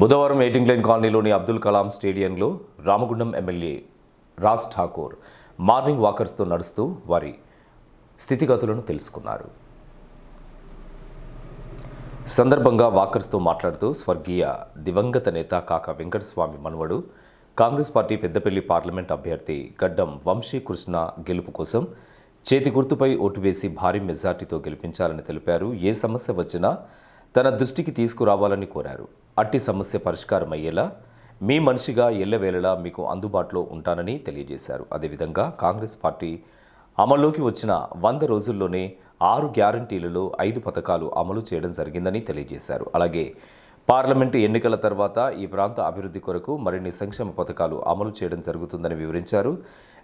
బుధవారం ఎయిటింగ్ లైన్ కాలనీలోని అబ్దుల్ కలాం స్టేడియంలో రామగుండం ఎమ్మెల్యే రాజ్ ఠాకూర్ మార్నింగ్ వాకర్స్తో నడుస్తూ వారి స్థితిగతులను తెలుసుకున్నారు. సందర్భంగా వాకర్స్తో మాట్లాడుతూ స్వర్గీయ దివంగత నేత కాక వెంకటస్వామి మనవడు కాంగ్రెస్ పార్టీ పెద్దపల్లి పార్లమెంట్ అభ్యర్థి గడ్డం వంశీ కృష్ణ గెలుపు కోసం చేతి గుర్తుపై ఓటు వేసి భారీ మెజార్టీతో గెలిపించాలని తెలిపారు. ఏ సమస్య వచ్చినా తన దృష్టికి తీసుకురావాలని కోరారు. అట్టి సమస్య పరిష్కారం అయ్యేలా మీ మనిషిగా ఎల్లవేళలా మీకు అందుబాటులో ఉంటానని తెలియజేశారు. అదేవిధంగా కాంగ్రెస్ పార్టీ అమల్లోకి వచ్చిన వంద రోజుల్లోనే ఆరు గ్యారంటీలలో ఐదు పథకాలు అమలు చేయడం జరిగిందని తెలియజేశారు. అలాగే పార్లమెంటు ఎన్నికల తర్వాత ఈ ప్రాంత అభివృద్ధి కొరకు మరిన్ని సంక్షేమ పథకాలు అమలు చేయడం జరుగుతుందని వివరించారు.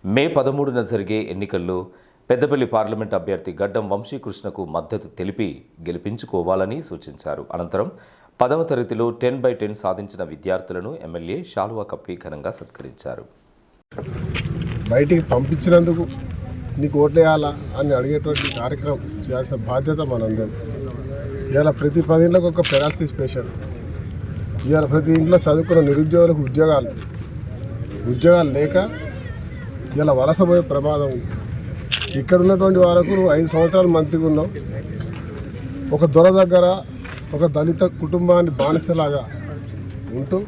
మే పదమూడున జరిగే ఎన్నికల్లో పెద్దపల్లి పార్లమెంట్ అభ్యర్థి గడ్డం వంశీకృష్ణకు మద్దతు తెలిపి గెలిపించుకోవాలని సూచించారు. అనంతరం పదవ తరగతిలో టెన్ బై టెన్ సాధించిన విద్యార్థులను ఎమ్మెల్యే షాలువా కప్పి ఘనంగా సత్కరించారు. బయటికి పంపించినందుకు నీకు ఓట్లేయాలా అని అడిగేటువంటి కార్యక్రమం చేయాల్సిన బాధ్యత మనందరి. ఇవాళ ప్రతి పది ఇంట్లోకి ఒక పెరాలసిస్ పేషెంట్ ఇవాళ ప్రతి ఇంట్లో చదువుకున్న నిరుద్యోగులకు ఉద్యోగాలు. ఉద్యోగాలు లేక ఇలా వలసపోయే ప్రమాదం ఇక్కడ ఉన్నటువంటి వరకు ఐదు సంవత్సరాలు మంత్రిగా ఉన్నాం ఒక దొర దగ్గర ఒక దళిత కుటుంబాన్ని బానిసలాగా ఉంటూ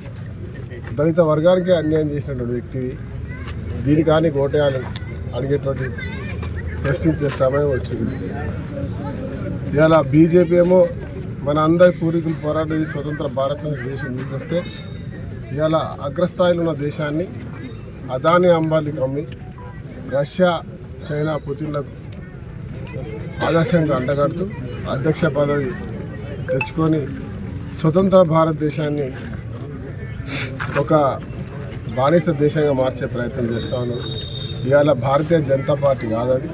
దళిత వర్గానికి అన్యాయం చేసినటువంటి వ్యక్తివి దీని కానీ ఓటేయాలని అడిగేటువంటి ప్రశ్నించే సమయం వచ్చింది. ఇలా బీజేపీ ఏమో మన అందరి పూర్వీకులు పోరాటం స్వతంత్ర స్వతంత్ర భారతదేశం వస్తే ఇలా అగ్రస్థాయిలో ఉన్న దేశాన్ని అదాని అంబాలికి అమ్మి రష్యా చైనా పుతిన్లకు ఆదర్శంగా అండగడుతూ అధ్యక్ష పదవి తెచ్చుకొని స్వతంత్ర భారతదేశాన్ని ఒక బానిస దేశంగా మార్చే ప్రయత్నం చేస్తాను. ఇవాళ భారతీయ జనతా పార్టీ కాదది.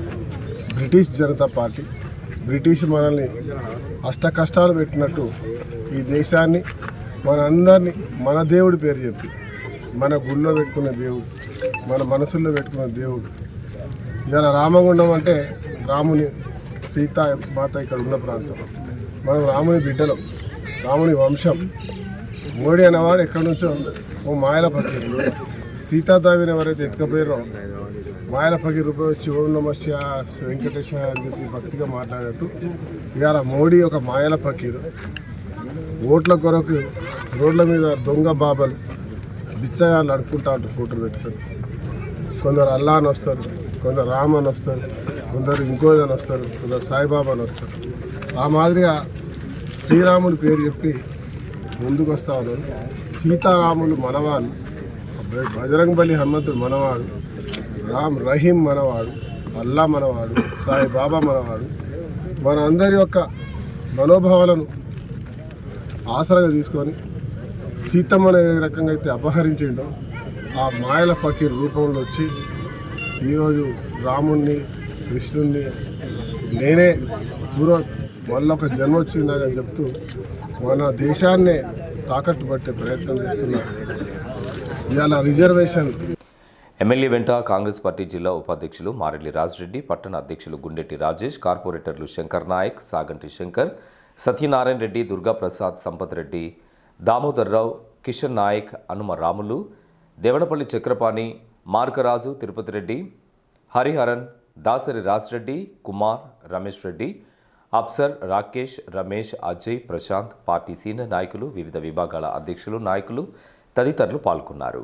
British Janata party. బ్రిటిష్ మనల్ని అష్ట కష్టాలు పెట్టినట్టు ఈ దేశాన్ని మనందరినీ మన దేవుడి పేరు చెప్పి మన గుళ్ళో పెట్టుకున్న దేవుడు మన మనసుల్లో పెట్టుకున్న దేవుడు. ఇవాళ రామగుండం అంటే రాముని సీత మాత ఇక్కడ ఉన్న ప్రాంతం. మనం రాముని బిడ్డలం రాముని వంశం. మోడీ అనేవాడు ఎక్కడి నుంచో ఓ మాయల పక్కీరు సీతాదేవిని ఎవరైతే ఎత్తుకపోయారో మాయల పక్కీ రూపాయి వచ్చి ఓం నమస్య వెంకటేశ అని చెప్పి భక్తిగా మాట్లాడినట్టు ఇవాళ మోడీ ఒక మాయల పకీరు. ఓట్ల కొరకు రోడ్ల మీద దొంగ బాబలు బిచ్చగాళ్ళు అడుక్కుంటా ఉంటారు ఫోటోలు పెట్టుకొని. కొందరు అల్లా అని వస్తారు కొందరు రామ్ అని వస్తారు. కొందరు ఇంకోదని వస్తారు కొందరు సాయిబాబా అని వస్తారు. ఆ మాదిరిగా శ్రీరాముడి పేరు చెప్పి ముందుకు వస్తా ఉన్నారు. సీతారాములు మనవాళ్ళు బజరంగ్ బలి హనుమంతుడు మనవాడు రామ్ రహీం మనవాడు అల్లా మనవాడు సాయిబాబా మనవాడు మన అందరి యొక్క మనోభావాలను ఆసరగా తీసుకొని సీతమ్మను ఏ రకంగా అయితే అపహరించిండో. ఆ మాయల ఫకీర్ రూపంలో వచ్చి ఈరోజు రాముణ్ణి కృష్ణుణ్ణి నేనే. పూర్వ మళ్ళీ ఒక జన్మ వచ్చిందని చెప్తూ మన దేశాన్నే తాకట్టు పట్టే ప్రయత్నం చేస్తున్నారు ఇవాళ రిజర్వేషన్. ఎమ్మెల్యే వెంట కాంగ్రెస్ పార్టీ జిల్లా ఉపాధ్యక్షులు మారెల్లి రాజరెడ్డి పట్టణ అధ్యక్షులు గుండెట్టి రాజేష్ కార్పొరేటర్లు శంకర్ నాయక్ సాగంటి శంకర్ సత్యనారాయణ రెడ్డి దుర్గాప్రసాద్ సంపత్ రెడ్డి దామోదర్ రావు కిషన్ నాయక్ హనుమ రాములు దేవనపల్లి చక్రపాణి మార్కరాజు తిరుపతి రెడ్డి హరిహరన్ దాసరి రాజ్రెడ్డి కుమార్ రమేష్ రెడ్డి అప్సర్ రాకేష్ రమేష్ అజయ్ ప్రశాంత్ పార్టీ సీనియర్ నాయకులు వివిధ విభాగాల అధ్యక్షులు నాయకులు తదితరులు పాల్గొన్నారు.